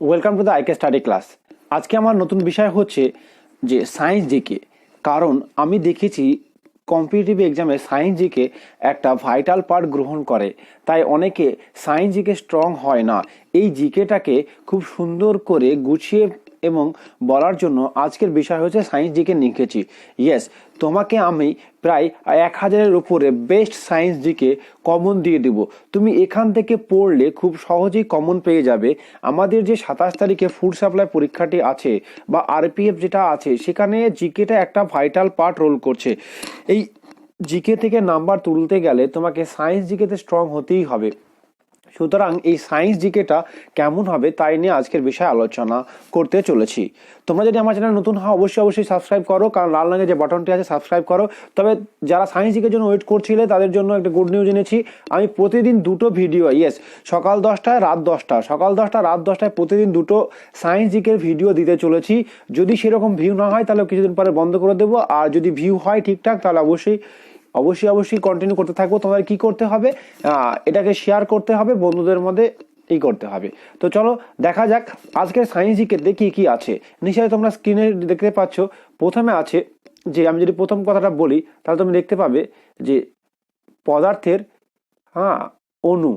Welcome to the IK study class আজকে আমার নতুন বিষয় হচ্ছে যে সায়েন্স জিকে কারণ আমি দেখেছি কম্পিটিটিভ এক্সামে সায়েন্স জিকে একটা ভাইটাল পার্ট গ্রহণ করে, তাই অনেকে সায়েন্স জিকে স্ট্রং হয় না। এই জিকেটাকে খুব সুন্দর করে গুছিয়ে এবং বলার জন্য আজকের বিষয় হচ্ছে সায়েন্স জিকে লিখেছি ইয়েস তোমাকে আমি প্রায় এক হাজারের উপরে বেস্ট সায়েন্স জিকে কমন দিয়ে দেব। তুমি এখান থেকে পড়লে খুব সহজেই কমন পেয়ে যাবে। আমাদের যে সাতাশ তারিখে ফুড সাপ্লাই পরীক্ষাটি আছে বা আরপিএফ যেটা আছে, সেখানে জিকেটা একটা ভাইটাল পার্ট রোল করছে। এই জিকে থেকে নাম্বার তুলতে গেলে তোমাকে সায়েন্স জিকেতে স্ট্রং হতেই হবে। সুতরাং এই সায়েন্স জিকেটা কেমন হবে তাই নিয়ে আজকের বিষয়ে আলোচনা করতে চলেছি। তোমরা যদি আমার চ্যানেল নতুন হও অবশ্যই অবশ্যই সাবস্ক্রাইব করো, কারণ লাল রঙের যে বাটনটি আছে সাবস্ক্রাইব করো। তবে যারা সায়েন্স জিকের জন্য ওয়েট করছিলে, তাদের জন্য একটা গুড নিউজ এনেছি। আমি প্রতিদিন দুটো ভিডিও ইয়েস সকাল দশটায়, রাত দশটা। সকাল দশটা, রাত দশটায় প্রতিদিন দুটো সায়েন্স জিকের ভিডিও দিতে চলেছি। যদি সেরকম ভিউ না হয়, তাহলে কিছুদিন পরে বন্ধ করে দেবো। আর যদি ভিউ হয় ঠিকঠাক, তাহলে অবশ্যই অবশ্যই অবশ্যই কন্টিনিউ করতে থাকব। তোমাদের কি করতে হবে? এটাকে শেয়ার করতে হবে, বন্ধুদের মধ্যে এই করতে হবে। তো চলো, দেখা যাক, আজকের সায়েন্স জিকেতে কি কি আছে। নিশ্চয়ই তোমরা স্ক্রিনে দেখতে পাচ্ছ, প্রথমে আছে যে, আমি যদি প্রথম কথাটা বলি, তাহলে তুমি দেখতে পাবে যে, পদার্থের হ্যাঁ অণু,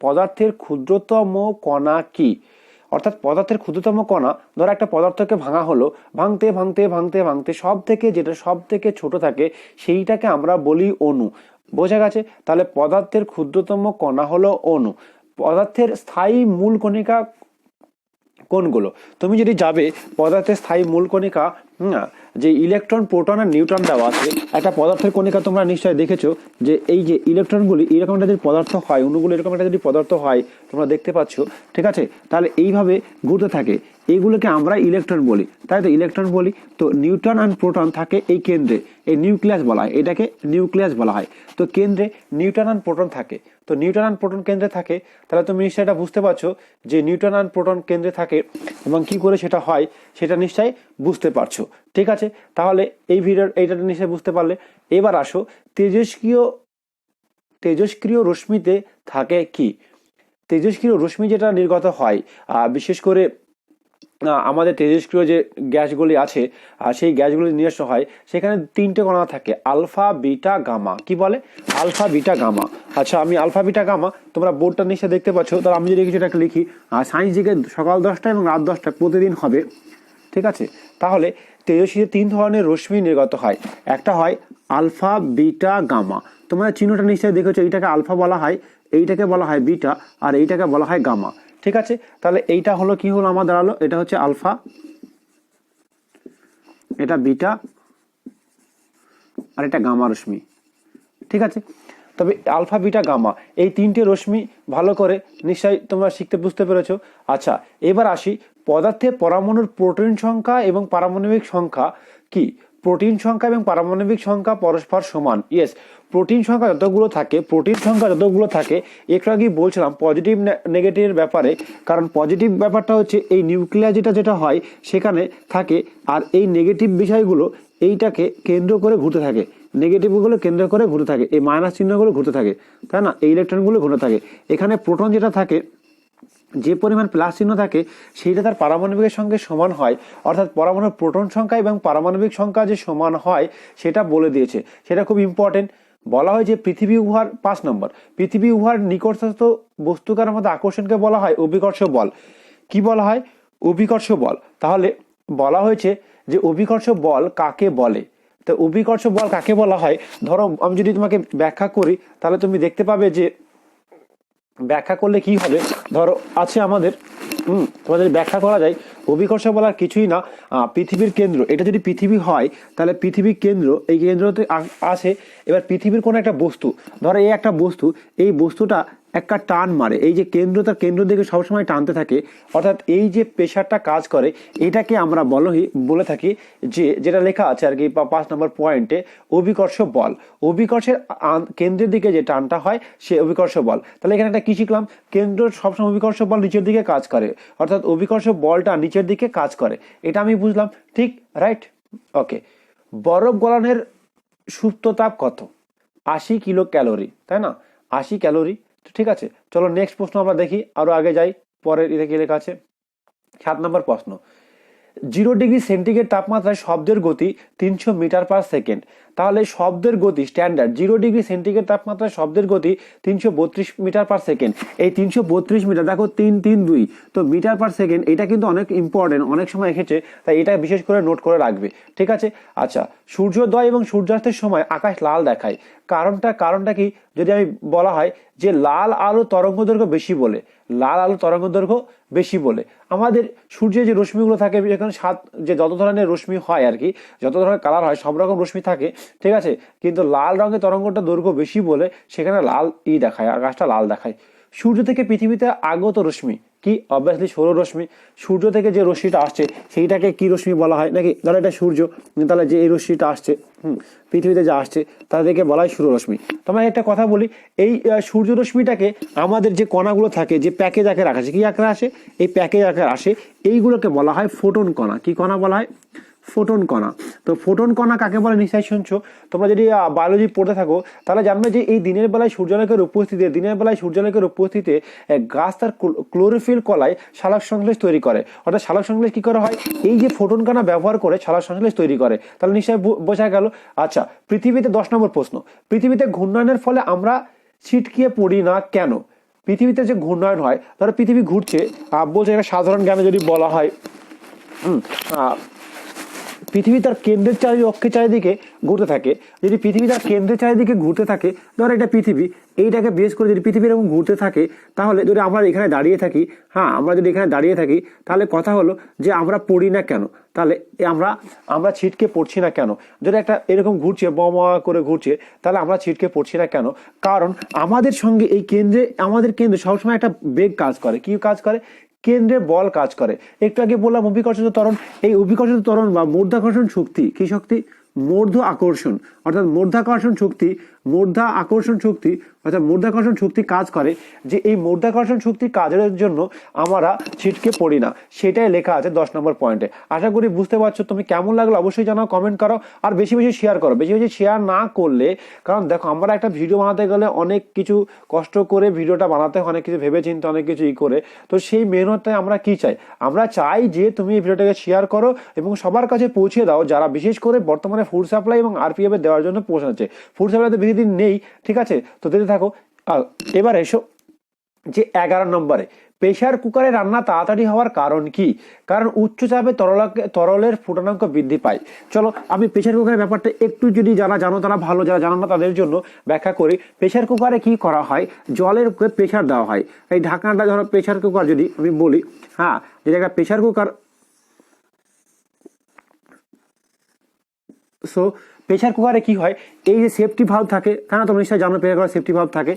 পদার্থের ক্ষুদ্রতম কণা কি? অর্থাৎ পদার্থের ক্ষুদ্রতম কণা, ধরো একটা পদার্থকে ভাঙা হলো, ভাঙতে ভাঙতে ভাঙতে ভাঙতে সব থেকে যেটা সব থেকে ছোট থাকে সেইটাকে আমরা বলি অণু। বোঝা গেছে? তাহলে পদার্থের ক্ষুদ্রতম কণা হলো অণু। পদার্থের স্থায়ী মূল কণিকা কোনগুলো তুমি যদি যাবে পদার্থের স্থায়ী মূল কণিকা যে ইলেকট্রন, প্রোটন আর নিউট্রন দেওয়া আছে, একটা পদার্থের কণিকা তোমরা নিশ্চয়ই দেখেছ, যে এই যে ইলেকট্রনগুলি এরকম একটা যদি পদার্থ হয়, অণুগুলো এরকম একটা যদি পদার্থ হয়, তোমরা দেখতে পাচ্ছ, ঠিক আছে? তাহলে এইভাবে ঘুরতে থাকে। এইগুলোকে আমরা ইলেকট্রন বলি। তাই তো ইলেকট্রন বলি? তো নিউট্রন অ্যান্ড প্রোটন থাকে এই কেন্দ্রে। এই নিউক্লিয়াস বলা হয়। এটাকে নিউক্লিয়াস বলা হয়। তো কেন্দ্রে নিউট্রন অ্যান্ড প্রোটন থাকে। তো নিউট্রন অ্যান্ড প্রোটন কেন্দ্রে থাকে। তাহলে তুমি নিশ্চয়ই এটা বুঝতে পারছ যে নিউট্রন অ্যান্ড প্রোটন কেন্দ্রে থাকে এবং কি করে সেটা হয়? সেটা নিশ্চয়ই বুঝতে পারছ। ঠিক আছে? তাহলে এই ভিডিওর এইটা নিশ্চয়ই বুঝতে পারলে। এবার আসো, তেজস্ক্রিয় তেজস্ক্রিয় রশ্মিতে থাকে কি? তেজস্ক্রিয় রশ্মি যেটা নির্গত হয় বিশেষ করে আমাদের তেজস্ক্রিয় যে গ্যাসগুলি আছে সেই গ্যাসগুলি নিজস্ব হয়, সেখানে তিনটে কণা থাকে, আলফা, বিটা, গামা। কি বলে? Alpha, beta, gamma. আচ্ছা আমি আলফা, বিটা, গামা, তোমরা বোর্ডটা নিশ্চয় দেখতে পাচ্ছ। তাহলে আমি যদি কিছু লিখি সায়েন্স দিকে সকাল দশটা এবং রাত দশটা প্রতিদিন হবে। ঠিক আছে? তাহলে তেজস্ক্রিয় তিন ধরনের রশ্মি নির্গত হয়। একটা হয় আলফা, বিটা, গামা। তোমরা চিহ্নটা নিশ্চয়ই দেখেছ, এইটাকে আলফা বলা হয়, এইটাকে বলা হয় বিটা, আর এইটাকে বলা হয় গামা। ঠিক আছে? তাহলে এইটা হলো কি হলো আমার দাঁড়াল? এটা হচ্ছে আলফা, এটা বিটা, আর এটা গামা রশ্মি। ঠিক আছে? তবে আলফা, বিটা, গামা এই তিনটে রশ্মি ভালো করে নিশ্চয়ই তোমরা শিখতে বুঝতে পেরেছ। আচ্ছা এবার আসি পদার্থে পরমাণুর প্রোটিন সংখ্যা এবং পারমাণবিক সংখ্যা কি? প্রোটিন সংখ্যা এবং পারমাণবিক সংখ্যা পরস্পর সমান। ইয়েস প্রোটিন সংখ্যা যতগুলো থাকে, প্রোটিন সংখ্যা যতগুলো থাকে, একটু আগেই বলছিলাম পজিটিভ নেগেটিভের ব্যাপারে, কারণ পজিটিভ ব্যাপারটা হচ্ছে এই নিউক্লিয়াস যেটা যেটা হয়, সেখানে থাকে, আর এই নেগেটিভ বিষয়গুলো এইটাকে কেন্দ্র করে ঘুরতে থাকে। নেগেটিভগুলো কেন্দ্র করে ঘুরতে থাকে। এই মাইনাস চিহ্নগুলো ঘুরতে থাকে। তাই না? এই ইলেকট্রনগুলো ঘুরতে থাকে। এখানে প্রোটন যেটা থাকে, যে পরিমাণ প্লাস চিহ্ন থাকে, সেইটা তার পারমাণবিকের সঙ্গে সমান হয়। অর্থাৎ পরমাণুর প্রোটন সংখ্যা এবং পারমাণবিক সংখ্যা যে সমান হয়, সেটা বলে দিয়েছে। সেটা খুব ইম্পর্টেন্ট বলা হয় যে পৃথিবী উহার পাঁচ নম্বর। পৃথিবী উহার নিকটস্থ বস্তুকার মধ্যে আকর্ষণকে বলা হয় অভিকর্ষ বল। কি বলা হয়? অভিকর্ষ বল। তাহলে বলা হয়েছে যে অভিকর্ষ বল কাকে বলে? তো অভিকর্ষ বল কাকে বলা হয়? ধরো, আমি যদি তোমাকে ব্যাখ্যা করি, তাহলে তুমি দেখতে পাবে যে ব্যাখ্যা করলে কি হবে? ধরো, আছে আমাদের, হুম, তোমাদের ব্যাখ্যা করা যায়। অভিকর্ষ বলার কিছুই না। পৃথিবীর কেন্দ্র। এটা যদি পৃথিবী হয়, তাহলে পৃথিবীর কেন্দ্র, এই কেন্দ্রতে আছে। এবার পৃথিবীর কোনো একটা বস্তু, ধরো, এই একটা বস্তু, এই বস্তুটা একটা টান মারে। এই যে কেন্দ্র তার কেন্দ্র দিকে সবসময় টানতে থাকে, অর্থাৎ এই যে প্রেশারটা কাজ করে, এটাকে আমরা বলহি, বলে থাকি যে, যেটা লেখা আছে আর কি পা- পাঁচ নম্বর পয়েন্টে, অভিকর্ষ বল। অভিকর্ষের কেন্দ্রের দিকে যে টানটা হয়, সে অভিকর্ষ বল। তাহলে এখানে একটা কি শিখলাম? কেন্দ্র সবসময় অভিকর্ষ বল নিচের দিকে কাজ করে, অর্থাৎ অভিকর্ষ বলটা নিচের দিকে কাজ করে। এটা আমি বুঝলাম, ঠিক, রাইট? ওকে। বরফ গলানোর সুপ্ত তাপ কত? আশি কিলো ক্যালোরি তাই না? আশি ক্যালোরি। তো ঠিক আছে, চলো নেক্সট প্রশ্ন আমরা দেখি, আরও আগে যাই, পরের এটা কি লেখা আছে। সাত নম্বর প্রশ্ন জিরো ডিগ্রি সেন্টিগ্রেড তাপমাত্রায় শব্দের গতি তিনশো মিটার পার সেকেন্ড। তাহলে শব্দের গতি স্ট্যান্ডার্ড। জিরো ডিগ্রি সেন্টিগ্রেড তাপমাত্রায় শব্দের গতি তিনশো বত্রিশ মিটার পার সেকেন্ড। এই তিনশো বত্রিশ মিটার, দেখো তিন তিন, দুই, তো মিটার পার সেকেন্ড, এটা কিন্তু অনেক ইম্পর্টেন্ট অনেক সময় এসেছে, তাই এটা বিশেষ করে নোট করে রাখবে। ঠিক আছে? আচ্ছা সূর্যোদয় এবং সূর্যাস্তের সময় আকাশ লাল দেখায়। কারণটা কারণটা কি? যদি আমি বলা হয় যে লাল আলো তরঙ্গ দৈর্ঘ্য বেশি বলে। লাল আলো তরঙ্গ দৈর্ঘ্য বেশি বলে। আমাদের সূর্যের যে রশ্মিগুলো থাকে, যেখানে সাত, যে যত ধরনের রশ্মি হয় আর কি, যত ধরনের কালার হয়, সব রকম রশ্মি থাকে, ঠিক আছে? কিন্তু লাল রঙের তরঙ্গটা দৈর্ঘ্য বেশি বলে, সেখানে লাল ই দেখায় আর গাছটা লাল দেখায়। সূর্য থেকে পৃথিবীতে আগত রশ্মি। কি? অবভিয়াসলি সৌর রশ্মি। সূর্য থেকে যে রশ্মিটা আসছে, সেইটাকে কি রশ্মি বলা হয়? নাকি ধরো এটা সূর্য তাহলে যে এই রশ্মিটা আসছে, হুম, পৃথিবীতে যা আসছে, তাদেরকে বলা হয় সূর্য রশ্মি। তোমায় একটা কথা বলি, এই সূর্য রশ্মিটাকে আমাদের যে কণাগুলো থাকে, যে প্যাকেজ আকারে আছে কি আকারে আসে? এই প্যাকেজ আকারে আসে, এইগুলোকে বলা হয় ফোটন কণা। কি কণা বলা হয়? ফোটন কণা। তো ফোটন কণা কাকে বলে নিশ্চয়ই শুনছো? তোমরা যদি বায়োলজি পড়তে থাকো তাহলে জানবে যে এই দিনের বেলায় সূর্যালোকের উপস্থিতিতে দিনের বেলায় সূর্যালোকের উপস্থিতিতে গাছ তার ক্লোরোফিল কলায় শালক সংশ্লেষ তৈরি করে। অর্থাৎ শালক সংশ্লেষ কী করা হয়? এই যে ফোটন কণা ব্যবহার করে শালক সংশ্লেষ তৈরি করে। তাহলে নিশ্চয়ই বু- বোঝা গেল। আচ্ছা পৃথিবীতে দশ নম্বর প্রশ্ন। পৃথিবীতে ঘূর্ণয়নের ফলে আমরা ছিটকিয়ে পড়ি না কেন? পৃথিবীতে যে ঘূর্ণয়ন হয় ধরো পৃথিবী ঘুরছে বলছে এটা সাধারণ জ্ঞানে যদি বলা হয় হুম, পৃথিবী তার কেন্দ্রের চারি অক্ষের চারিদিকে ঘুরতে থাকে। যদি পৃথিবী তার কেন্দ্রের চারিদিকে ঘুরতে থাকে, ধর এটা পৃথিবী, এইটাকে বেশ করে যদি পৃথিবী এরকম ঘুরতে থাকে, তাহলে যদি আমরা এখানে দাঁড়িয়ে থাকি হ্যাঁ আমরা যদি এখানে দাঁড়িয়ে থাকি, তাহলে কথা হলো যে আমরা পড়ি না কেন? তাহলে আমরা আমরা ছিটকে পড়ছি না কেন? যদি একটা এরকম ঘুরছে বমা করে ঘুরছে, তাহলে আমরা ছিটকে পড়ছি না কেন? কারণ আমাদের সঙ্গে এই কেন্দ্রে, আমাদের কেন্দ্রে সবসময় একটা বেগ কাজ করে। কি কাজ করে? কেন্দ্রে বল কাজ করে। একটু আগে বললাম অভিকর্ষিত ত্বরণ। এই অভিকর্ষিত ত্বরণ বা মূর্ধাকর্ষণ শক্তি, কি শক্তি? মূর্ধ আকর্ষণ। অর্থাৎ মূর্ধাকর্ষণ শক্তি, মূর্ধা আকর্ষণ শক্তি অর্থাৎ মূর্ধাকর্ষণ শক্তি কাজ করে যে এই মূর্ধাকর্ষণ শক্তি কাজের জন্য আমরা ছিটকে পড়ি না। সেটাই লেখা আছে দশ নম্বর পয়েন্টে। আশা করি বুঝতে পারছ তুমি কেমন লাগল অবশ্যই জানাও কমেন্ট করো, আর বেশি বেশি শেয়ার করো। বেশি বেশি শেয়ার না করলে, কারণ দেখো আমরা একটা ভিডিও বানাতে গেলে অনেক কিছু কষ্ট করে ভিডিওটা বানাতে অনেক কিছু ভেবে চিন্তে অনেক কিছু ই করে। তো সেই মেহনতে আমরা কি চাই? আমরা চাই যে তুমি এই ভিডিওটাকে শেয়ার করো এবং সবার কাছে পৌঁছে দাও যারা বিশেষ করে বর্তমানে ফুড সাপ্লাই এবং আরপিএফ দেওয়ার জন্য পৌঁছাচ্ছে ফুড সাপ্লাই তো বেশি দিন নেই, ঠিক আছে? তো থাকো। এবার এসো যে এগারো নম্বরে। প্রেশার কুকারে রান্না তাড়াতাড়ি হওয়ার কারণ কি? কারণ উচ্চ চাপে তরলাকে তরলের ফুটানাঙ্ক বৃদ্ধি পায়। চলো, আমি প্রেশার কুকারের ব্যাপারটা একটু যদি যারা জানো, তারা ভালো যারা জানো না, তাদের জন্য ব্যাখ্যা করি। প্রেশার কুকারে কি করা হয়? জলের উপরে প্রেশার দেওয়া হয়। এই ঢাকনাটা ধরো প্রেশার কুকার যদি আমি বলি হ্যাঁ যে একটা প্রেশার কুকার সো প্রেশার কুকারে কি হয়? এই যে সেফটি ভাল্ব থাকে কেন তোমরা নিশ্চয়ই জানো প্রেশার কুকারে সেফটি ভাল্ব থাকে।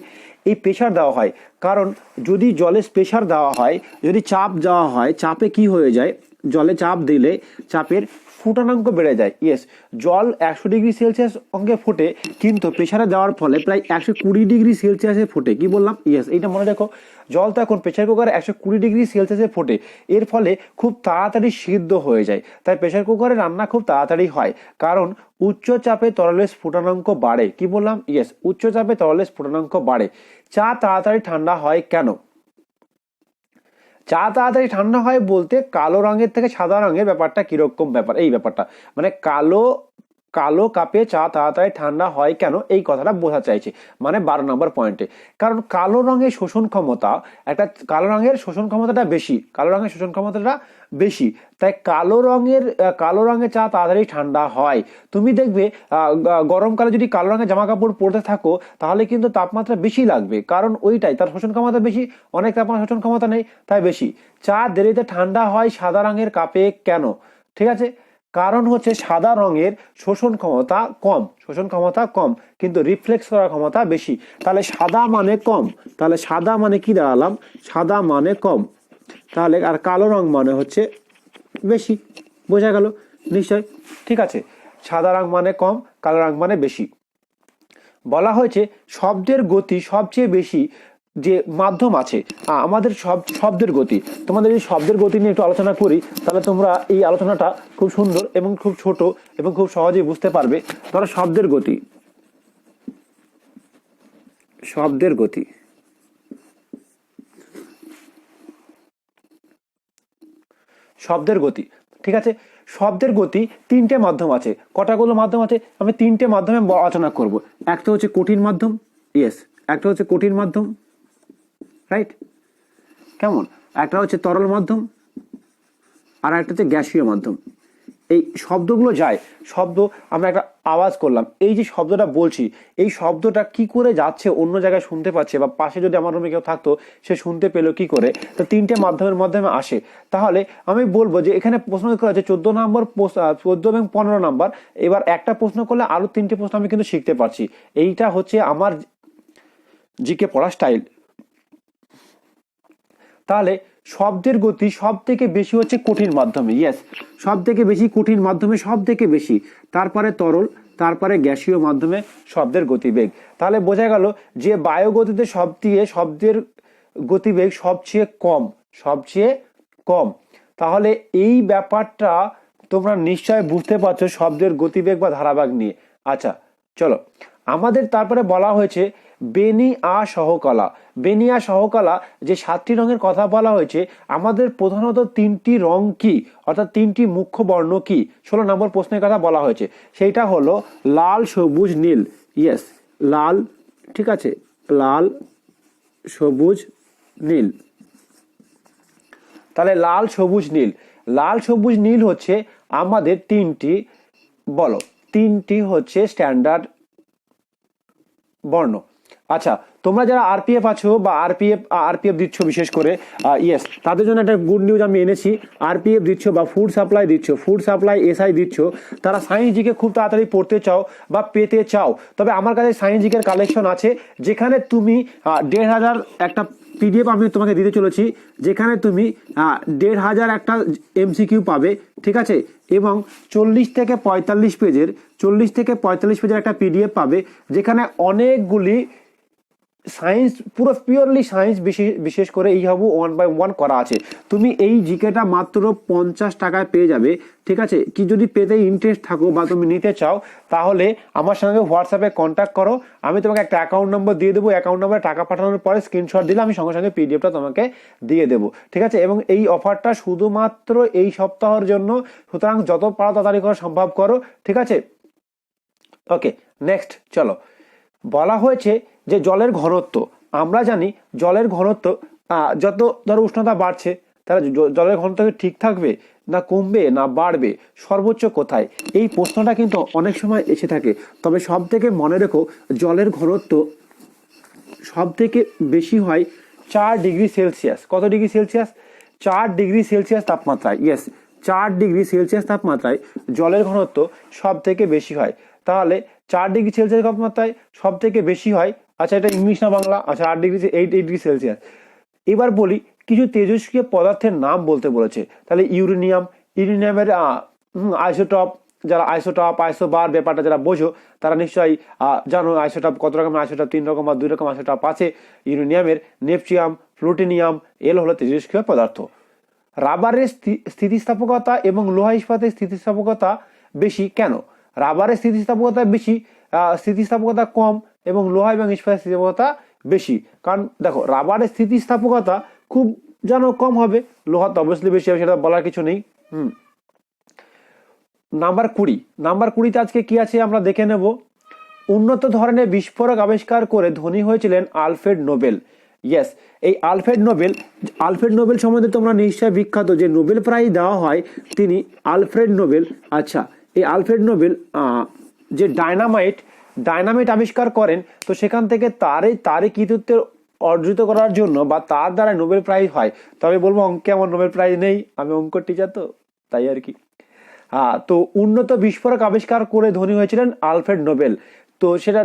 এই প্রেশার দেওয়া হয়। কারণ যদি জলে প্রেশার দেওয়া হয়, যদি চাপ দেওয়া হয়, চাপে কি হয়ে যায়? জলে চাপ দিলে চাপের ফুটানাঙ্ক বেড়ে যায়। ইয়েস জল একশো ডিগ্রি সেলসিয়াস অঙ্কে ফোটে, কিন্তু প্রেশারে দেওয়ার ফলে প্রায় একশো কুড়ি ডিগ্রি সেলসিয়াসে ফোটে। কি বললাম? ইয়েস এইটা মনে রেখো। জল তো এখন প্রেশার কুকারে একশো কুড়ি ডিগ্রি সেলসিয়াসে ফোটে। এর ফলে খুব তাড়াতাড়ি সিদ্ধ হয়ে যায়। তাই প্রেশার কুকারে রান্না খুব তাড়াতাড়ি হয়। কারণ উচ্চ চাপে তরলের স্ফুটনাঙ্ক বাড়ে। কি বললাম? ইয়েস উচ্চ চাপে তরলের স্ফুটনাঙ্ক বাড়ে। চা তাড়াতাড়ি ঠান্ডা হয় কেন? চা তাড়াতাড়ি ঠান্ডা হয় বলতে কালো রঙের থেকে সাদা রঙের ব্যাপারটা কীরকম ব্যাপার, এই ব্যাপারটা। মানে কালো কালো কাপে চা তাড়াতাড়ি ঠান্ডা হয় কেন? এই কথাটা বোঝা চাইছে। মানে বারো নম্বর পয়েন্টে কারণ কালো রঙের শোষণ ক্ষমতা, একটা কালো রঙের শোষণ ক্ষমতাটা বেশি। কালো রঙের শোষণ ক্ষমতাটা বেশি। তাই কালো রঙের কালো রঙের চা তাড়াতাড়ি ঠান্ডা হয়। তুমি দেখবে গরমকালে যদি কালো রঙের জামা কাপড় পরতে থাকো, তাহলে কিন্তু তাপমাত্রা বেশি লাগবে। কারণ ওইটাই, তার শোষণ ক্ষমতা বেশি, অনেক তাপমাত্রা শোষণ ক্ষমতা নেই, তাই বেশি। চা দেরিতে ঠান্ডা হয় সাদা রঙের কাপে কেন? ঠিক আছে? কারণ হচ্ছে সাদা রঙের শোষণ ক্ষমতা কম, শোষণ ক্ষমতা কম, কিন্তু রিফ্লেক্স করার ক্ষমতা বেশি। তাহলে সাদা মানে কম, তাহলে সাদা মানে কি দাঁড়ালাম? সাদা মানে কম। তাহলে আর কালো রং মানে হচ্ছে বেশি। বোঝা গেল? নিশ্চয়? ঠিক আছে। সাদা রং মানে কম, কালো রং মানে বেশি। বলা হয়েছে শব্দের গতি সবচেয়ে বেশি যে মাধ্যম আছে আমাদের সব শব্দের গতি। তোমাদের এই শব্দের গতি নিয়ে একটু আলোচনা করি, তাহলে তোমরা এই আলোচনাটা খুব সুন্দর এবং খুব ছোট এবং খুব সহজেই বুঝতে পারবে। ধরো শব্দের গতি। শব্দের গতি। শব্দের গতি, ঠিক আছে? শব্দের গতি তিনটে মাধ্যম আছে। কটাগুলো মাধ্যম আছে? আমি তিনটে মাধ্যমে আলোচনা করব। একটা হচ্ছে কঠিন মাধ্যম ইয়েস একটা হচ্ছে কঠিন মাধ্যম রাইট কেমন? একটা হচ্ছে তরল মাধ্যম, আর একটা হচ্ছে গ্যাসীয় মাধ্যম। এই শব্দগুলো যায়। শব্দ, আমরা একটা আওয়াজ করলাম। এই যে শব্দটা বলছি, এই শব্দটা কি করে যাচ্ছে, অন্য জায়গায় শুনতে পাচ্ছে, বা পাশে যদি আমার রুমে কেউ থাকতো, সে শুনতে পেল কি করে? তো তিনটে মাধ্যমের মাধ্যমে আসে। তাহলে আমি বলব যে, এখানে প্রশ্ন করা আছে চোদ্দ নম্বর চোদ্দ এবং পনেরো নাম্বার। এবার একটা প্রশ্ন করলে আরও তিনটে প্রশ্ন আমি কিন্তু শিখতে পারছি। এইটা হচ্ছে আমার জিকে পড়া স্টাইল তাহলে শব্দের গতি সব থেকে বেশি হচ্ছে কঠিন মাধ্যমে ইয়েস সব থেকে বেশি কঠিন মাধ্যমে সব থেকে বেশি। তারপরে তরল, তারপরে গ্যাসীয় মাধ্যমে শব্দের গতিবেগ। তাহলে বোঝা গেল যে বায়ুগতিতে সব দিয়ে শব্দের গতিবেগ সবচেয়ে কম সবচেয়ে কম। তাহলে এই ব্যাপারটা তোমরা নিশ্চয় বুঝতে পারছ শব্দের গতিবেগ বা ধারাবাগ নিয়ে। আচ্ছা চলো। আমাদের তারপরে বলা হয়েছে বেনি আ সহকলা। বেনিয়া সহকলা যে সাতটি রঙের কথা বলা হয়েছে, আমাদের প্রধানত তিনটি রং কি? অর্থাৎ তিনটি মুখ্য বর্ণ কি? ষোলো নম্বর প্রশ্নের কথা বলা হয়েছে। সেইটা হলো লাল, সবুজ, নীল। ইয়েস লাল, ঠিক আছে? লাল, সবুজ, নীল। তাহলে লাল, সবুজ, নীল। লাল, সবুজ, নীল হচ্ছে আমাদের তিনটি, বলো, তিনটি হচ্ছে স্ট্যান্ডার্ড বর্ণ। আচ্ছা তোমরা যারা আরপিএফ আছো বা আরপিএফ আরপিএফ দিচ্ছ বিশেষ করে ইয়েস তাদের জন্য একটা গুড নিউজ আমি এনেছি। আরপিএফ দিচ্ছ বা ফুড সাপ্লাই দিচ্ছ ফুড সাপ্লাই এসআই দিচ্ছ, তারা সায়েন্স জিকে খুব তাড়াতাড়ি পড়তে চাও বা পেতে চাও। তবে আমার কাছে সায়েন্স জিকের কালেকশন আছে, যেখানে তুমি দেড় হাজার একটা পিডিএফ আমি তোমাকে দিতে চলেছি, যেখানে তুমি দেড় হাজার একটা এমসিকিউ পাবে, ঠিক আছে? এবং চল্লিশ থেকে পঁয়তাল্লিশ পেজের, চল্লিশ থেকে পঁয়তাল্লিশ পেজের একটা পিডিএফ পাবে, যেখানে অনেকগুলি সায়েন্স, পুরো পিওরলি সায়েন্স বিশেষ বিশেষ করে এই হাবু ওয়ান বাই ওয়ান করা আছে। তুমি এই জিকেটা মাত্র পঞ্চাশ টাকায় পেয়ে যাবে, ঠিক আছে? কি যদি পেতে ইন্টারেস্ট থাকো বা তুমি নিতে চাও, তাহলে আমার সঙ্গে হোয়াটসঅ্যাপে কন্ট্যাক্ট করো। আমি তোমাকে একটা অ্যাকাউন্ট নম্বর দিয়ে দেবো। অ্যাকাউন্ট নম্বরে টাকা পাঠানোর পরে স্ক্রিনশট দিলে আমি সঙ্গে সঙ্গে পিডিএফটা তোমাকে দিয়ে দেবো, ঠিক আছে? এবং এই অফারটা শুধুমাত্র এই সপ্তাহের জন্য। সুতরাং যত পারো তাড়াতাড়ি করা সম্ভব করো, ঠিক আছে? ওকে নেক্সট চলো। বলা হয়েছে যে জলের ঘনত্ব, আমরা জানি জলের ঘনত্ব যত ধরো উষ্ণতা বাড়ছে তারা জলের ঘনত্ব ঠিক থাকবে না কমবে না বাড়বে? সর্বোচ্চ কোথায়? এই প্রশ্নটা কিন্তু অনেক সময় এসে থাকে। তবে সব থেকে মনে রেখো, জলের ঘনত্ব সব থেকে বেশি হয় চার ডিগ্রি সেলসিয়াস। কত ডিগ্রি সেলসিয়াস? চার ডিগ্রি সেলসিয়াস তাপমাত্রায়। ইয়েস চার ডিগ্রি সেলসিয়াস তাপমাত্রায় জলের ঘনত্ব সব থেকে বেশি হয়। তাহলে চার ডিগ্রি সেলসিয়াস তাপমাত্রায় সব থেকে বেশি হয় আচ্ছা এটা ইংলিশ না বাংলা? আচ্ছা আট degree eight eight degree Celsius এবার বলি, কিছু তেজস্ক্রিয় পদার্থের নাম বলতে বলেছে। তাহলে ইউরেনিয়াম, ইউরেনিয়ামের আইসোটপ, যারা আইসোটপ, আইসোবার ব্যাপারটা যারা বোঝো, তারা নিশ্চয়ই জানো আইসোটপ কত রকমের আইসোটপ, তিন রকম বা দুই রকম আইসোটপ আছে। ইউরেনিয়ামের নেপচিয়াম, প্লুটোনিয়াম, এল হলো তেজস্ক্রিয় পদার্থ। রাবারের স্থি- স্থিতিস্থাপকতা এবং লোহা ইস্পাতের স্থিতিস্থাপকতা বেশি কেন? রাবারের স্থিতিস্থাপকতা বেশি স্থিতিস্থাপকতা কম এবং লোহা এবং ইস্পাতের স্থিতিস্থাপকতা বেশি। কারণ দেখো, রাবারের স্থিতিস্থাপকতা খুব যেন কম হবে, লোহা তো অবশ্যই বেশি হবে, সেটা বলার কিছু নেই। হুম। নাম্বার কুড়ি। নাম্বার কুড়িতে আজকে কি আছে আমরা দেখে নেব। উন্নত ধরনের বিস্ফোরক আবিষ্কার করে ধনী হয়েছিলেন আলফ্রেড নোবেল। ইয়েস এই আলফ্রেড নোবেল আলফ্রেড নোবেল সম্বন্ধে তোমরা নিশ্চয় বিখ্যাত, যে নোবেল প্রাইজ দেওয়া হয় তিনি আলফ্রেড নোবেল। আচ্ছা এই আলফ্রেড নোবেল যে ডায়নামাইট ডায়নামাইট আবিষ্কার করেন, তো সেখান থেকে তারই তারই কৃতিত্বের অর্জিত করার জন্য বা তার দ্বারা নোবেল প্রাইজ হয়। তবে বলব, অঙ্কে আমার নোবেল প্রাইজ নেই, আমি অঙ্ক টিচার তো, তাই আর কি। হ্যাঁ তো উন্নত বিস্ফোরক আবিষ্কার করে ধনী হয়েছিলেন আলফ্রেড নোবেল। তো সেটা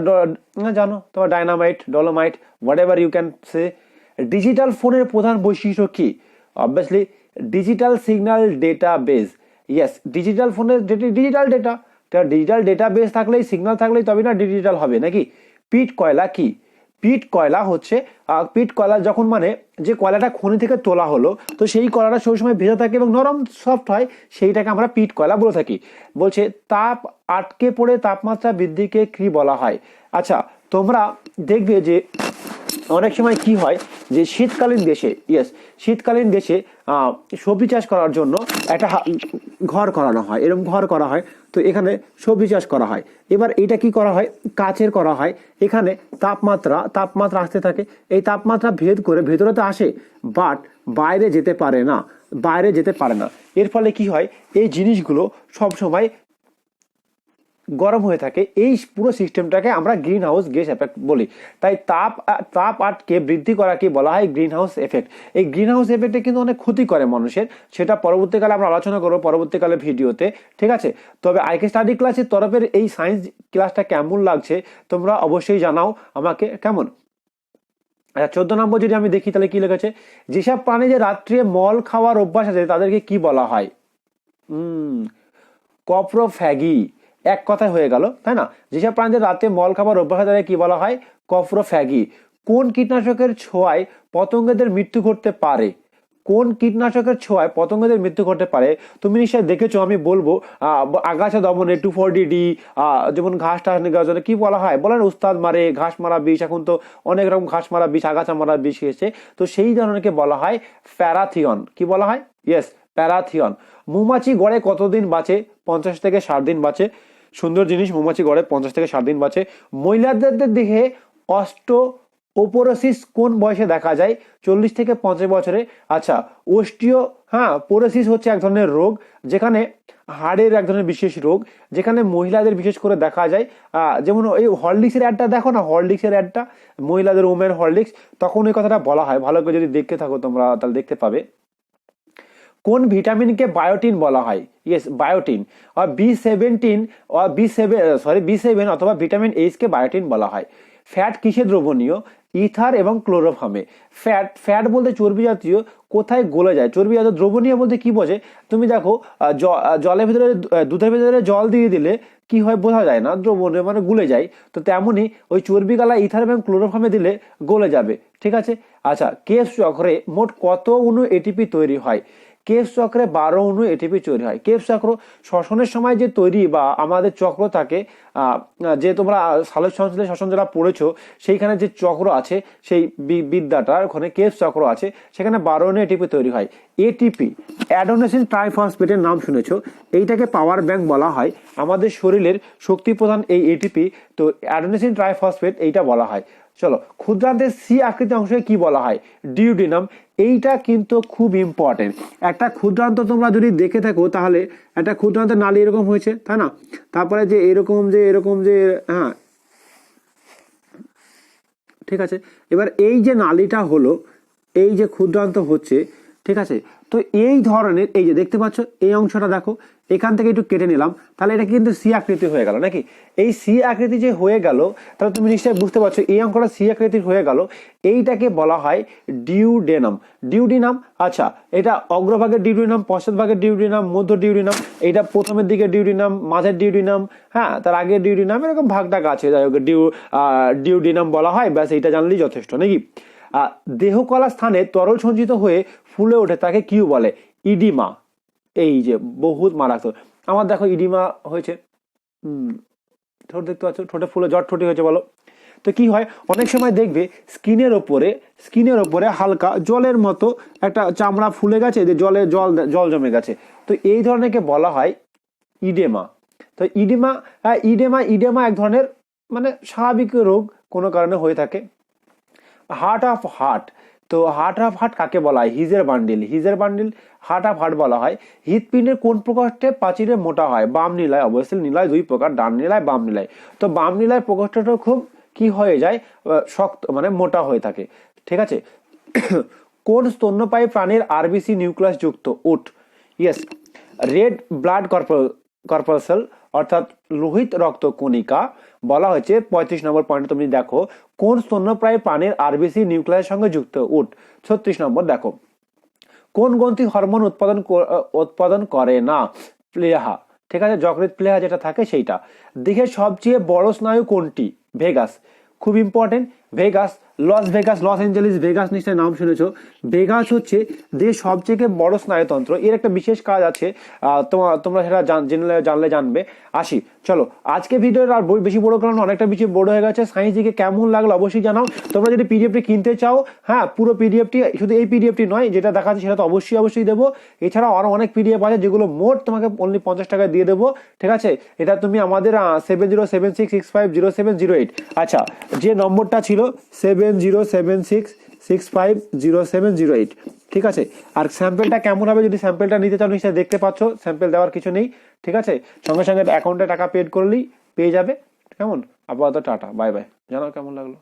জানো, তোমার dynamite, dolomite whatever you can say digital ফোনের প্রধান বৈশিষ্ট্য কী? Obviously digital signal data base yes digital ফোনের digital data digital data base থাকলেই সিগন্যাল থাকলেই তবে না ডিজিটাল হবে, নাকি? পিট কয়লা কি? পিট কয়লা হচ্ছে পিট কয়লা যখন মানে যে কয়লাটা খনি থেকে তোলা হলো, তো সেই কয়লাটা সেই সময় ভেজা থাকে এবং নরম সফট হয়, সেইটাকে আমরা পিট কয়লা বলে থাকি। বলছে, তাপ আটকে পড়ে তাপমাত্রা বৃদ্ধিকে কি বলা হয়? আচ্ছা তোমরা দেখবে যে অনেক সময় কি হয় যে শীতকালীন দেশে ইয়েস শীতকালীন দেশে সবজি চাষ করার জন্য একটা ঘর করানো হয়, এরকম ঘর করা হয়, তো এখানে সবজি চাষ করা হয়। এবার এটা কি করা হয়? কাচের করা হয়। এখানে তাপমাত্রা তাপমাত্রা আসতে থাকে। এই তাপমাত্রা ভেদ করে ভেতরে তো আসে বাট বাইরে যেতে পারে না, বাইরে যেতে পারে না। এর ফলে কি হয়? এই জিনিসগুলো সব সময় গরম হয়ে থাকে, এই পুরো সিস্টেমটাকে আমরা গ্রিন হাউস গ্যাস এফেক্ট বলি। তাই তাপ তাপ আটকে বৃদ্ধি করাকে বলা হয় গ্রিন হাউস এফেক্ট এই গ্রিন হাউস এফেক্টে কিন্তু অনেক ক্ষতি করে মানুষের। সেটা পরবর্তীকালে আমরা আলোচনা করব পরবর্তীকালে ভিডিওতে, ঠিক আছে? তবে আইকে স্টাডি ক্লাসের তরফের এই সায়েন্স ক্লাসটা কেমন লাগছে, তোমরা অবশ্যই জানাও আমাকে কেমন? আচ্ছা চোদ্দ নম্বর যদি আমি দেখি, তাহলে কি লেগেছে? যেসব প্রাণী যে রাত্রে মল খাওয়ার অভ্যাস আছে, তাদেরকে কি বলা হয়? হুম কপ্রোফ্যাগি এক কথায় হয়ে গেল, তাই না? যেসব প্রাণীদের রাতে মল খাবার অভ্যাস তাদের কি বলা হয়? কপ্রোফ্যাগি কোন কীটনাশকের ছোঁয়ায় পতঙ্গদের মৃত্যু ঘটতে পারে? কোন কীটনাশকের ছোঁয়ায় পতঙ্গদের মৃত্যু ঘটতে পারে? তুমি নিশ্চয়ই দেখেছ, আমি বলব আগাছা দমনে টু ফোর ডি যেমন ঘাস টাস জন্য কি বলা হয়? বলেন উস্তাদ মারে, ঘাস মারা বিষ, এখন তো অনেক রকম ঘাস মারা বিষ, আগাছা মারা বিষ এসেছে তো সেই ধরনেরকে বলা হয় প্যারাথিয়ন। কি বলা হয়? Yes parathion. মৌমাছি গড়ে কতদিন বাঁচে? পঞ্চাশ থেকে ষাট দিন বাঁচে। সুন্দর জিনিস, মৌমাছি গড়ে পঞ্চাশ থেকে ষাট দিন বাঁচে। মহিলাদের দেহে অষ্ট ওপোরোসিস কোন বয়সে দেখা যায়? চল্লিশ থেকে পঞ্চাশ বছরে। আচ্ছা ওস্টিও হ্যাঁ পোরোসিস হচ্ছে এক ধরনের রোগ, যেখানে হাড়ের এক ধরনের বিশেষ রোগ, যেখানে মহিলাদের বিশেষ করে দেখা যায়। যেমন এই হরলিক্সের অ্যাডটা দেখো না? হরলিক্সের অ্যাডটা? মহিলাদের ওমেন হরলিক্স, তখন ওই কথাটা বলা হয়। ভালো করে যদি দেখতে থাকো তোমরা, তাহলে দেখতে পাবে। কোন ভিটামিনকে বায়োটিন বলা হয়? ইয়েস বায়োটিন আর B seventeen B seven sorry B seven অথবা ভিটামিন এইচকে বায়োটিন বলা হয়। ফ্যাট কিসে দ্রবণীয়? ইথার এবং ক্লোরোফামে ফ্যাট ফ্যাট বলতে চর্বি জাতীয়, কোথায় গলে যায়? চর্বি জাতীয় দ্রবণীয় বলতে কি বোঝে? তুমি দেখো জলের ভিতরে দুধের ভিতরে জল দিয়ে দিলে কি হয় বোঝা যায় না, দ্রবণীয় মানে গুলে যায়। তো তেমনই ওই চর্বি গালা ইথার এবং ক্লোরোফামে দিলে গলে যাবে। ঠিক আছে? আচ্ছা কেস চক্রে মোট কত অণু এটিপি তৈরি হয়? কেফ চক্রে বারো অণু এটিপি তৈরি হয়। কেফ চক্র শ্বসনের সময় যে তৈরি বা আমাদের চক্র থাকে যে তোমরা সালোক সংশ্লে শ্বসন যারা পড়েছো, সেইখানে যে চক্র আছে, সেই বিদ্যাটার ওখানে কেফ চক্র আছে, সেখানে বারো অণু এটিপি তৈরি হয়। এটিপি অ্যাডোনেসিন ট্রাইফসফেটের নাম শুনেছ? এইটাকে পাওয়ার ব্যাংক বলা হয়। আমাদের শরীরের শক্তি প্রধান এই এটিপি তো অ্যাডোনেসিন ট্রাইফসফেট এইটা বলা হয়। চলো ক্ষুদ্রান্তের সি আকৃতি অংশকে কি বলা হয়? ডিউডিনাম। এইটা কিন্তু খুব ইম্পর্টেন্ট একটা ক্ষুদ্রান্ত তোমরা যদি দেখে থাকো, তাহলে একটা ক্ষুদ্রান্ত নালী এরকম হয়েছে, তাই না? তারপরে যে এরকম যে এরকম, যে হ্যাঁ। ঠিক আছে? এবার এই যে নালীটা হলো, এই যে ক্ষুদ্রান্ত হচ্ছে ঠিক আছে? তো এই ধরনের, এই যে দেখতে পাচ্ছ, এই অংশটা দেখো, এখান থেকে একটু কেটে নিলাম, তাহলে এটা কিন্তু সি আকৃতি হয়ে গেল, নাকি? এই সি আকৃতি যে হয়ে গেল, তাহলে তুমি নিশ্চয়ই বুঝতে পারছ, এই অঙ্কটা সি আকৃতির হয়ে গেল, এইটাকে বলা হয় ডিউডেনাম। ডিউডিনাম আচ্ছা এটা অগ্রভাগের ডিউডিনাম, পশ্চাৎভাগের ডিউডিনাম, মধ্য ডিউডিনাম, এটা প্রথমের দিকে ডিউডিনাম, মাঝের ডিউডিনাম হ্যাঁ তার আগের ডিউডিনাম, এরকম ভাগটাগ আছে, যাই হোক, ডিউ ডিউডিনাম বলা হয়, ব্যাস, এইটা জানলেই যথেষ্ট, নাকি? দেহকলা স্থানে তরল সঞ্চিত হয়ে ফুলে ওঠে, তাকে কিউ বলে? ইডিমা। এই যে, বহুত মারাত্মক। আমার দেখো, ইডিমা হয়েছে ঠোঁট দেখতে পাচ্ছ? ঠোঁটে ফুলে, জট ঠোঁটি হয়েছে, বলো। তো কি হয়? অনেক সময় দেখবে, স্কিনের ওপরে স্কিনের ওপরে হালকা জলের মতো একটা চামড়া ফুলে গেছে যে জলে জল জল জমে গেছে। তো এই ধরনেরকে বলা হয় ইডেমা। তো ইডেমা ইডেমা ইডেমা এক ধরনের মানে স্বাভাবিক রোগ কোনো কারণে হয়ে থাকে। হার্ট অফ হার্ট তো হার্ট অফ হার্ট কাকে বলা হয়? হিজের বান্ডিল হিজের বান্ডিল হার্ট অফ হার্ট বলা হয়। হৃৎপিণ্ডের কোন প্রকোষ্ঠে প্রাচীরে মোটা হয়? বাম নীলায়, অবশ্যই নীলায়, দুই প্রকার, ডান নীলায়, বাম নীলায়। তো বাম নীলায় প্রকোষ্ঠটা খুব কি হয়ে যায়? শক্ত মানে মোটা হয়ে থাকে। ঠিক আছে? কোন স্তন্যপায়ী প্রাণীর আরবিসি নিউক্লিয়াস যুক্ত? উট। ইয়েস রেড ব্লাড কর্পাসেল অর্থাৎ লোহিত রক্ত কণিকা বলা হয়েছে। পঁয়ত্রিশ নম্বর পয়েন্ট তুমি দেখো, কোন স্তন্যপ্রায় প্রাণীর আরবিসি নিউক্লিয়াসের সঙ্গে যুক্ত? উট ছত্রিশ নম্বর দেখো। কোন গ্রন্থি হরমোন উৎপাদন উৎপাদন করে না? প্লেহা। ঠিক আছে যকৃত প্লেহা যেটা থাকে সেইটা। দেহের সবচেয়ে বড় স্নায়ু কোনটি? ভেগাস। খুব important vagus Las Vegas Los Angeles Vegas নিশ্চয় নাম শুনেছ। ভেগাস হচ্ছে দেহের সবচেয়ে বড় স্নায়ুতন্ত্র। এর একটা বিশেষ কাজ আছে আহ, তোমা- তোমরা সেটা জান- জেনে জানলে জানবে। আসি চলো। আজকে ভিডিওর আর বই বেশি বড় কারণ অনেকটা বেশি বড় হয়ে গেছে। সায়েন্স দিকে কেমন লাগল অবশ্যই জানাও। তোমরা যদি পিডিএফটি কিনতে চাও হ্যাঁ পুরো পিডিএফটি শুধু এই পিডিএফটি নয় যেটা দেখাচ্ছে সেটা তো অবশ্যই অবশ্যই দেবো। এছাড়াও আরও অনেক পিডিএফ আছে যেগুলো মোট তোমাকে অনলি পঞ্চাশ টাকা দিয়ে দেবো। ঠিক আছে? এটা তুমি আমাদের seven zero seven six six five zero seven zero eight আচ্ছা যে নম্বরটা ছিল zero seven six six five zero seven zero eight ঠিক আছে? আর স্যাম্পেলটা কেমন হবে যদি স্যাম্পেলটা নিতে চাও, নিশ্চয়ই দেখতে পাচ্ছ, স্যাম্পেল দেওয়ার কিছু নেই। ঠিক আছে? সঙ্গে সঙ্গে অ্যাকাউন্টে টাকা পেড করলেই পেয়ে যাবে। কেমন? আপাতত টাটা। বাই বাই জানাও কেমন লাগল।